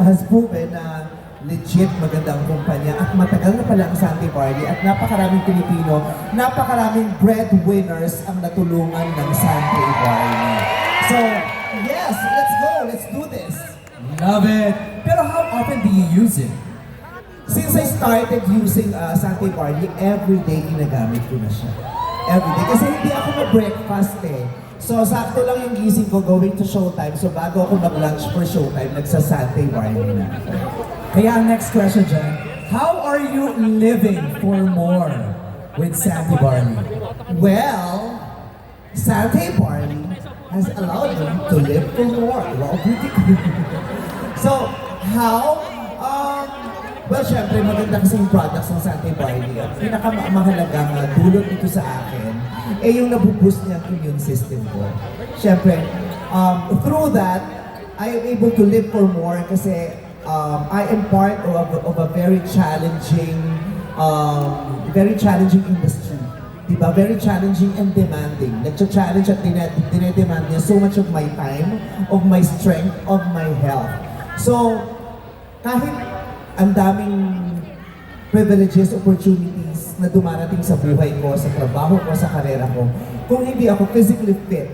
has proven na legit magandang kumpanya at matagal na pala ang Santi Barley at napakaraming Pilipino, napakaraming breadwinners ang natulungan ng Santi Barley. So, yes, let's go, let's do this. Love it. Pero how often do you use it? Since I started using uh, Santi Barley, every day ginagamit ko na siya. Every day. Kasi hindi ako na-breakfast eh. So, sakto lang yung gising ko going to showtime. So, bago ako mag-lunch for showtime, nagsa-Santi Barley na. Kaya next question dyan, how are you living for more with Sandy Barley? Well, Santi Barley has allowed me to live for more. Wow, so, how? Well, syempre, maganda kasi yung products ng Santi Barley. Ang pinakamahalagang uh, dulot nito sa akin, eh yung nabuboost niya ang immune system ko. Syempre, um, through that, I am able to live for more kasi um, I am part of of a very challenging, um, very challenging industry. Diba? Very challenging and demanding. Nagcha-challenge at dine- dinedemand niya so much of my time, of my strength, of my health. So, kahit ang daming privileges, opportunities na dumarating sa buhay ko, sa trabaho ko, sa karera ko, kung hindi ako physically fit,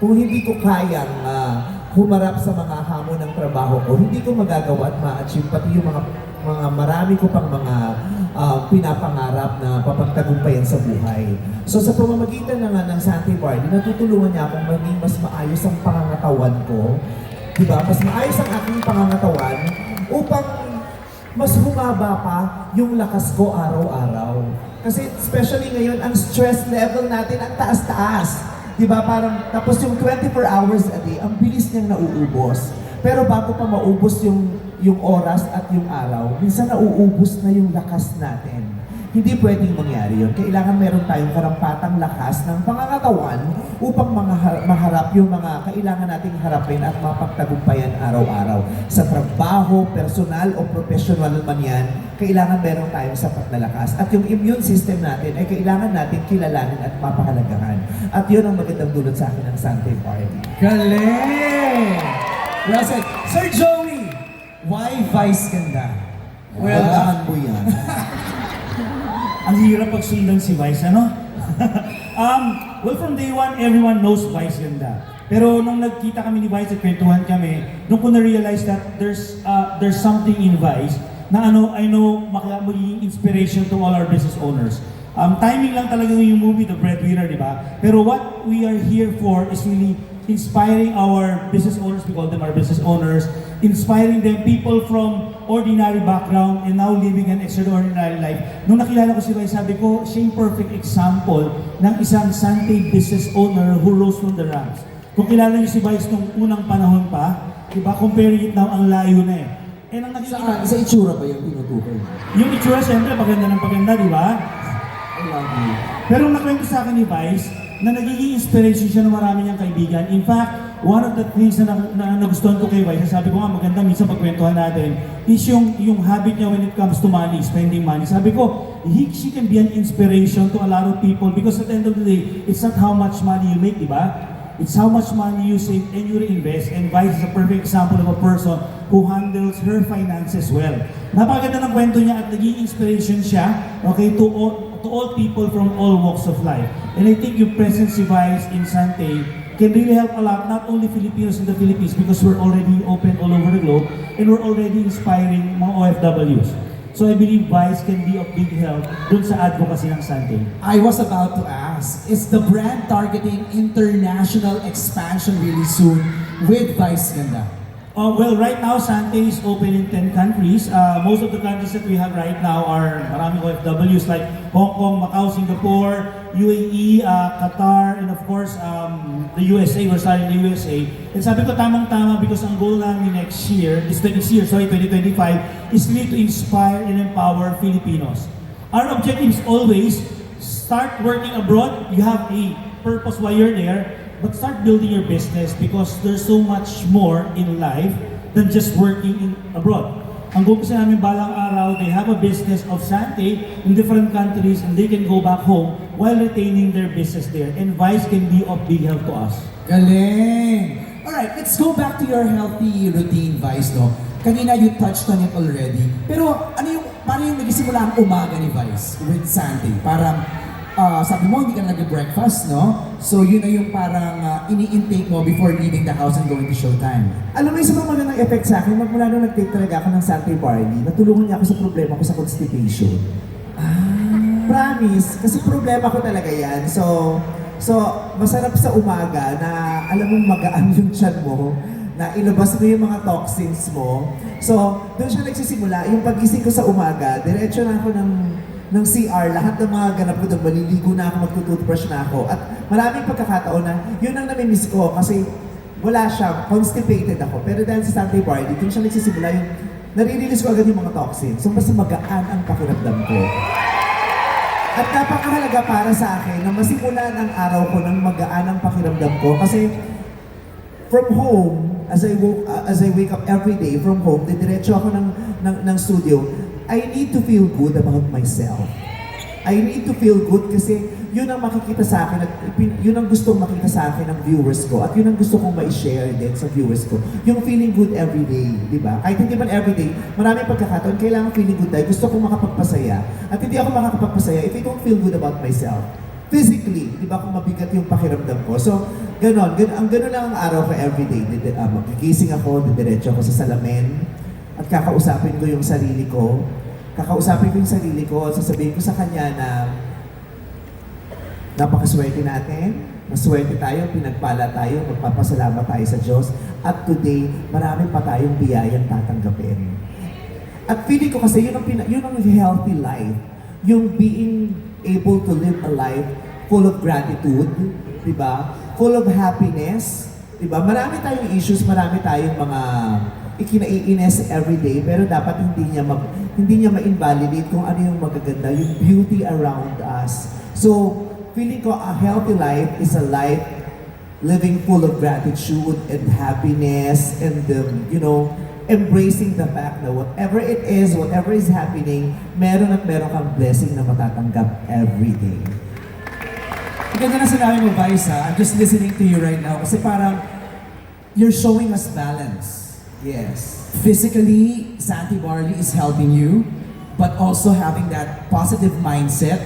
kung hindi ko kayang ah, humarap sa mga hamon ng trabaho ko, hindi ko magagawa at ma-achieve pati yung mga mga marami ko pang mga ah, pinapangarap na papagtagumpayan sa buhay. So sa pamamagitan na nga ng Santi Barley, natutulungan niya akong maging mas maayos ang pangangatawan ko. Diba? Mas maayos ang aking pangangatawan upang mas humaba pa yung lakas ko araw-araw. Kasi especially ngayon, ang stress level natin ang taas-taas. Di ba? Parang, tapos yung 24 hours a day, ang bilis niyang nauubos. Pero bago pa maubos yung, yung oras at yung araw, minsan nauubos na yung lakas natin. Hindi pwedeng mangyari yun. Kailangan meron tayong karampatang lakas ng pangangatawan upang mga maharap yung mga kailangan nating harapin at mapagtagumpayan araw-araw. Sa trabaho, personal o professional man yan, kailangan meron tayong sapat na lakas. At yung immune system natin ay kailangan natin kilalanin at mapahalagahan. At yun ang magandang dulot sa akin ng Sunday Party. Galing! Well said. Sir Joey, why Vice Ganda? Well, Tandaan mo yan. ang hirap pagsundan si Vice, ano? um, well, from day one, everyone knows Vice ganda. Pero nung nagkita kami ni Vice at kwentuhan kami, nung ko na-realize that there's uh, there's something in Vice na ano, I know magiging inspiration to all our business owners. Um, timing lang talaga yung movie, The Breadwinner, di ba? Pero what we are here for is really inspiring our business owners, we call them our business owners, inspiring them, people from ordinary background and now living an extraordinary life. Nung nakilala ko si Vice, sabi ko, siya yung perfect example ng isang Sante business owner who rose from the ranks. Kung kilala niyo si Vice nung unang panahon pa, di ba, it now, ang layo na eh. And ang Sa, nakikita, sa itsura ba yung tinutukoy? yung itsura, siyempre, paganda ng paganda, di ba? I love you. Pero nakwento sa akin ni Vice, na nagiging inspiration siya ng marami niyang kaibigan. In fact, one of the things na, na, na nagustuhan ko kay Vice, sabi ko nga maganda minsan pagkwentuhan natin, is yung, yung habit niya when it comes to money, spending money. Sabi ko, he, she can be an inspiration to a lot of people because at the end of the day, it's not how much money you make, di ba? It's how much money you save and you reinvest. And Vice is a perfect example of a person who handles her finances well. Napakaganda ng kwento niya at naging inspiration siya, okay, to all, to all people from all walks of life. And I think yung presence si Vice in Sante can really help a lot, not only Filipinos in the Philippines because we're already open all over the globe and we're already inspiring mga OFWs. So I believe Vice can be of big help dun sa advocacy ng Sante. I was about to ask, is the brand targeting international expansion really soon with Vice Ganda? Uh, well, right now, Sante is open in 10 countries. Uh, most of the countries that we have right now are maraming OFWs like Hong Kong, Macau, Singapore, UAE, uh, Qatar, and of course, um, the USA. We're starting the USA. And sabi ko tamang-tama because ang goal namin next year, is next year, sorry, 2025, is really to inspire and empower Filipinos. Our objective is always start working abroad. You have a purpose why you're there, but start building your business because there's so much more in life than just working in abroad. Ang kasi namin balang araw, they have a business of Sante in different countries and they can go back home while retaining their business there. And Vice can be of big help to us. Galing! Alright, let's go back to your healthy routine, Vice, no? kanina you touched on it already. Pero ano yung, paano yung nagsimula ang umaga ni Vice with Sandy? Parang, ah, sabi mo, hindi ka na nag-breakfast, no? So yun na yung parang ah, ini-intake mo before leaving the house and going to showtime. Alam mo, isa pang magandang effect sa akin, magmula nung nag-take talaga ako ng Sante Barley, natulungan niya ako sa problema ko sa constipation. Promise, kasi problema ko talaga yan. So, so masarap sa umaga na alam mong magaan yung tiyan mo, na ilabas mo yung mga toxins mo. So, doon siya nagsisimula. Yung pagising ko sa umaga, diretso na ako ng ng CR, lahat ng mga ganap ko doon, maliligo na ako, magtutoothbrush na ako. At maraming pagkakataon na, yun ang namimiss ko kasi wala siya, constipated ako. Pero dahil sa Sunday Barley, doon siya nagsisimula yung, nare-release ko agad yung mga toxins. So, mas magaan ang pakiramdam ko. At napakahalaga para sa akin na masimulan ang araw ko ng magaan ang pakiramdam ko kasi from home, as I woke, uh, as I wake up every day from home, didiretso ako ng, ng, ng studio, I need to feel good about myself. I need to feel good kasi yun ang makikita sa akin at yun ang gustong makita sa akin ng viewers ko at yun ang gusto kong ma-share din sa viewers ko. Yung feeling good every day, di ba? Kahit hindi man every day, maraming pagkakataon, kailangan feeling good tayo. Gusto kong makapagpasaya. At hindi ako makakapagpasaya if I don't feel good about myself. Physically, di ba kung mabigat yung pakiramdam ko. So, ganon, gan ang ganon lang ang araw ko everyday. Did, uh, magigising ako, didiretso ako sa salamin, at kakausapin ko yung sarili ko. Kakausapin ko yung sarili ko at sasabihin ko sa kanya na napakaswerte natin, maswerte tayo, pinagpala tayo, magpapasalamat tayo sa Diyos. At today, marami pa tayong biyayang tatanggapin. At feeling ko kasi yun ang, pina, yun ang healthy life. Yung being able to live a life full of gratitude, di ba? Full of happiness, di ba? Marami tayong issues, marami tayong mga ikinaiinis every day, pero dapat hindi niya mag, hindi niya ma-invalidate kung ano yung magaganda, yung beauty around us. So, feeling ko a healthy life is a life living full of gratitude and happiness and um, you know embracing the fact na whatever it is, whatever is happening, meron at meron kang blessing na matatanggap every day. Ang ganda na sinabi mo, Vice, ha? I'm just listening to you right now kasi parang you're showing us balance. Yes. Physically, Santi Barley is helping you, but also having that positive mindset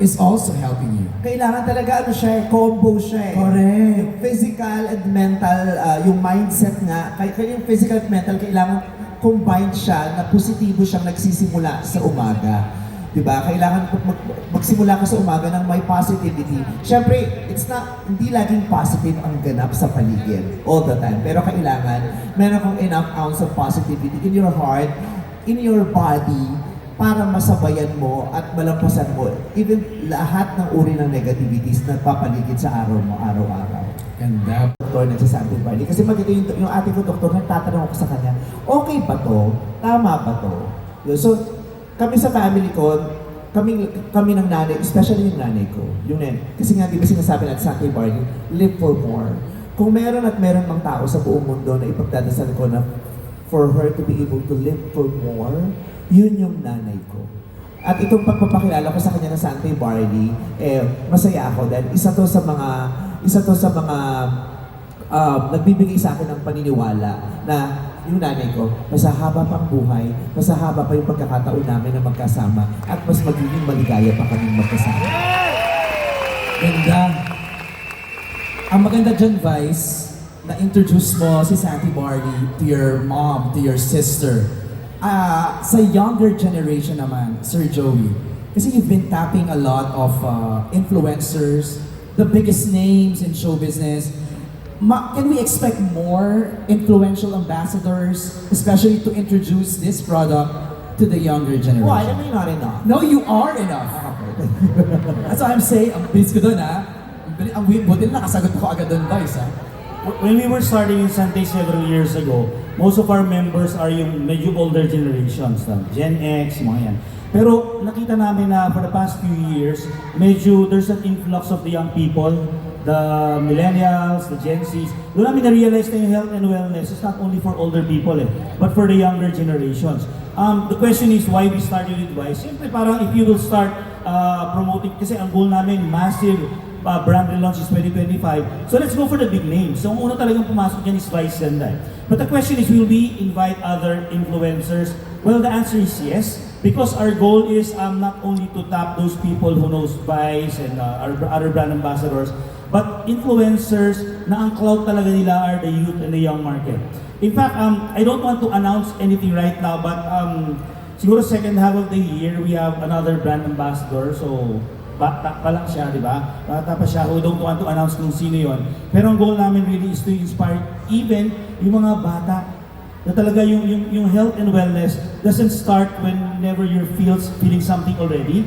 is also helping you. Kailangan talaga ano siya, eh, combo siya eh. Correct. Yung physical and mental, ah, yung mindset nga, kaya yung physical at mental, kailangan combined siya na positibo siyang nagsisimula sa umaga. 'Di ba? Kailangan mag, mag- magsimula ka sa umaga ng may positivity. Siyempre, it's not, hindi laging positive ang ganap sa paligid all the time. Pero kailangan, meron kang enough ounce of positivity in your heart, in your body, para masabayan mo at malampasan mo even lahat ng uri ng negativities na papaligid sa araw mo araw-araw. Ganda. Doktor nagsasabi ba? Kasi maganda yung, yung ate ko doktor, nagtatanong ako sa kanya, okay ba to? Tama ba to? So, kami sa family ko, kami, kami ng nanay, especially yung nanay ko, yung nen, kasi nga di ba sinasabi natin sa ating party, live for more. Kung meron at meron mang tao sa buong mundo na ipagdadasal ko na for her to be able to live for more, yun yung nanay ko. At itong pagpapakilala ko sa kanya ng Sante Barley, eh, masaya ako dahil isa to sa mga, isa to sa mga um, nagbibigay sa akin ng paniniwala na yung nanay ko, mas haba pang buhay, mas haba pa yung pagkakataon namin na magkasama at mas magiging maligaya pa kaming magkasama. Ganda. Ang maganda dyan, Vice, na-introduce mo si Santi Barley to your mom, to your sister. Ah, sa younger generation naman, Sir Joey, kasi you've been tapping a lot of uh, influencers, the biggest names in show business. Ma- can we expect more influential ambassadors, especially to introduce this product to the younger generation? Why? I mean, not enough. No, you are enough. That's what I'm saying. Ang bilis ko doon, ha? Ang buti na nakasagot ko agad doon, guys, ha? When we were starting in Sante several years ago, most of our members are yung medyo older generations, lang, Gen X, mga yan. Pero nakita namin na for the past few years, medyo there's an influx of the young people, the millennials, the Gen Zs. Doon namin na-realize na yung health and wellness is not only for older people eh, but for the younger generations. Um, the question is why we started with Wise. Siyempre parang if you will start uh, promoting, kasi ang goal namin, massive uh, brand relaunch is 2025. So let's go for the big names. So ang una talagang pumasok dyan is Vice eh. But the question is, will we invite other influencers? Well, the answer is yes, because our goal is um, not only to tap those people who knows Vice and uh, our other brand ambassadors, but influencers na ang cloud talaga nila are the youth and the young market. In fact, um, I don't want to announce anything right now, but um, siguro second half of the year, we have another brand ambassador. So, bata pa lang siya, di ba? Bata pa siya. We don't want to announce kung sino yon. Pero ang goal namin really is to inspire even yung mga bata na talaga yung, yung, yung health and wellness doesn't start whenever you're feels, feeling something already.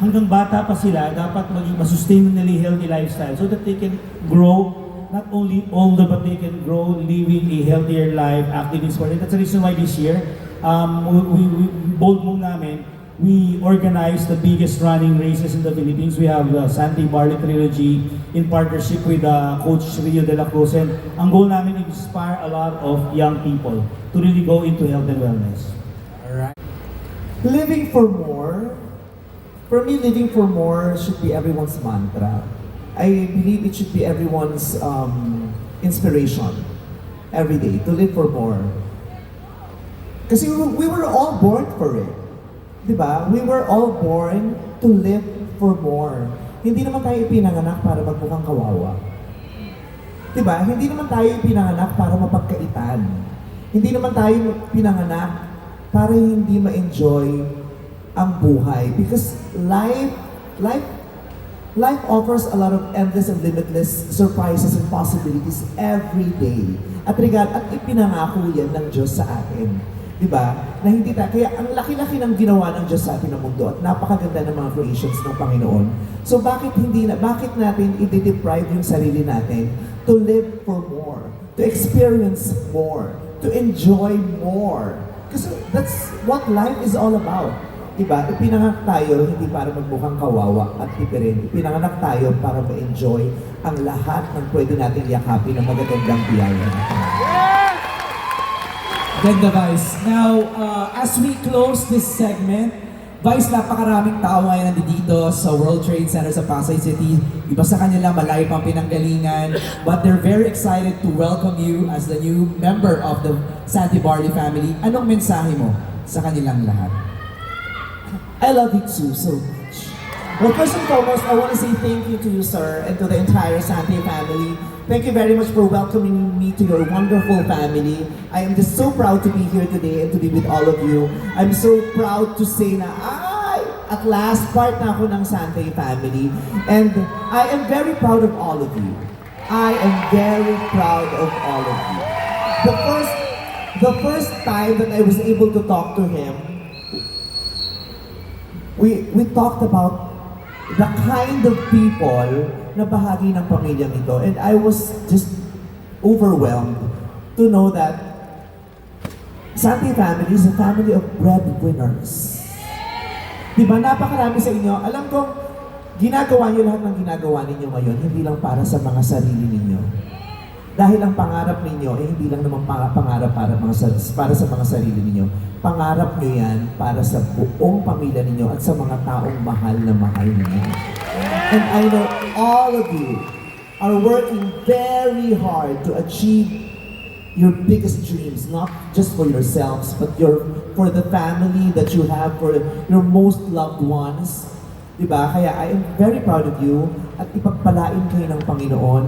Hanggang bata pa sila, dapat maging masustainably healthy lifestyle so that they can grow not only older but they can grow living a healthier life, active in sport. And that's the reason why this year, um, we, we, we, bold move namin, we organize the biggest running races in the Philippines. We have the Santi Barley Trilogy in partnership with uh, Coach Rio de la Cruz. And ang goal namin is inspire a lot of young people to really go into health and wellness. Alright. Living for more, for me, living for more should be everyone's mantra. I believe it should be everyone's um, inspiration every day to live for more. Kasi we were, we were all born for it. Di ba? We were all born to live for more. Hindi naman tayo pinanganak para magmukhang kawawa. Di ba? Hindi naman tayo pinanganak para mapagkaitan. Hindi naman tayo pinanganak para hindi ma-enjoy ang buhay. Because life, life, life offers a lot of endless and limitless surprises and possibilities every day. At regard, at ipinangako yan ng Diyos sa atin. Di ba? Na hindi tayo, kaya ang laki-laki ng ginawa ng Diyos sa atin ng mundo at napakaganda ng mga creations ng Panginoon. So bakit hindi na, bakit natin i-deprive yung sarili natin to live for more, to experience more, to enjoy more? Kasi that's what life is all about. Diba? Ipinanganak tayo hindi para magmukhang kawawa at tipirin. Ipinanganak tayo para ma-enjoy ang lahat ng pwede nating yakapin ng magagandang biyaya. Ganda, Vice. Now, uh, as we close this segment, Vice, napakaraming tao ngayon nandito sa World Trade Center sa Pasay City. Iba sa kanila, malayo pang pinanggalingan. But they're very excited to welcome you as the new member of the Santi Barley family. Anong mensahe mo sa kanilang lahat? I love you too so much. Well, first and foremost, I want to say thank you to you, sir, and to the entire Sante family. Thank you very much for welcoming me to your wonderful family. I am just so proud to be here today and to be with all of you. I'm so proud to say na, ay, at last, part na ako ng Sante family. And I am very proud of all of you. I am very proud of all of you. The first, the first time that I was able to talk to him, we we talked about the kind of people na bahagi ng pamilyang ito. And I was just overwhelmed to know that Santi family is a family of breadwinners. Di ba? Napakarami sa inyo. Alam kong ginagawa niyo lahat ng ginagawa ninyo ngayon, hindi lang para sa mga sarili ninyo. Dahil ang pangarap ninyo ay hindi lang naman pang- pangarap para, mga, para sa mga sarili ninyo. Pangarap nyo yan para sa buong pamilya ninyo at sa mga taong mahal na mahal ninyo. And I know all of you are working very hard to achieve your biggest dreams, not just for yourselves, but your for the family that you have, for your most loved ones. Diba? Kaya I am very proud of you at ipagpalain kayo ng Panginoon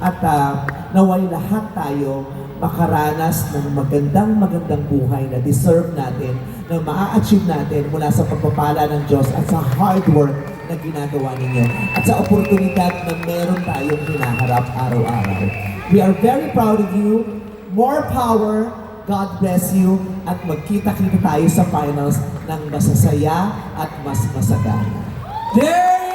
at ah, naway lahat tayo makaranas ng magandang magandang buhay na deserve natin, na maa-achieve natin mula sa pagpapala ng Diyos at sa hard work na ginagawa ninyo at sa oportunidad na meron tayong hinaharap araw-araw. We are very proud of you. More power. God bless you. At magkita-kita tayo sa finals ng masasaya at mas masagana. There